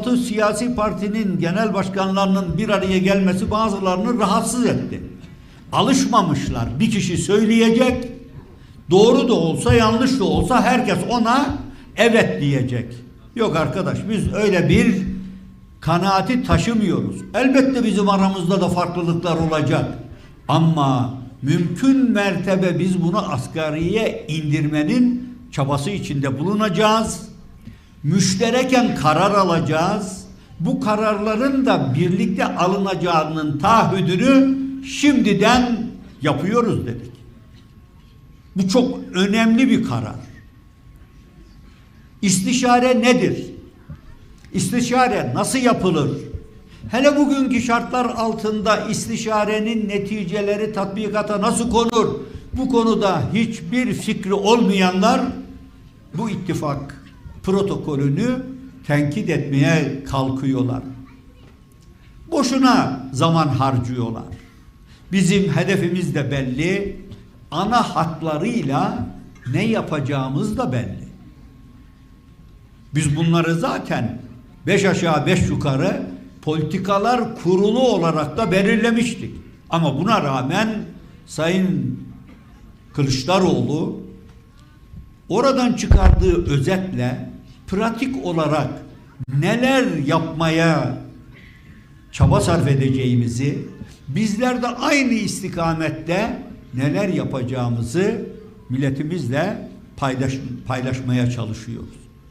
Altı siyasi partinin genel başkanlarının bir araya gelmesi bazılarını rahatsız etti. Alışmamışlar. Bir kişi söyleyecek, doğru da olsa yanlış da olsa herkes ona evet diyecek. Yok arkadaş biz öyle bir kanaati taşımıyoruz. Elbette bizim aramızda da farklılıklar olacak. Ama mümkün mertebe biz bunu asgariye indirmenin çabası içinde bulunacağız. Müştereken karar alacağız. Bu kararların da birlikte alınacağının taahhüdünü şimdiden yapıyoruz dedik. Bu çok önemli bir karar. İstişare nedir? İstişare nasıl yapılır? Hele bugünkü şartlar altında istişarenin neticeleri tatbikata nasıl konur? Bu konuda hiçbir fikri olmayanlar bu ittifak protokolünü tenkit etmeye kalkıyorlar. Boşuna zaman harcıyorlar. Bizim hedefimiz de belli. Ana hatlarıyla ne yapacağımız da belli. Biz bunları zaten beş aşağı beş yukarı politikalar kurulu olarak da belirlemiştik. Ama buna rağmen Sayın Kılıçdaroğlu oradan çıkardığı özetle pratik olarak neler yapmaya çaba sarf edeceğimizi, bizler de aynı istikamette neler yapacağımızı milletimizle paylaş, paylaşmaya çalışıyoruz.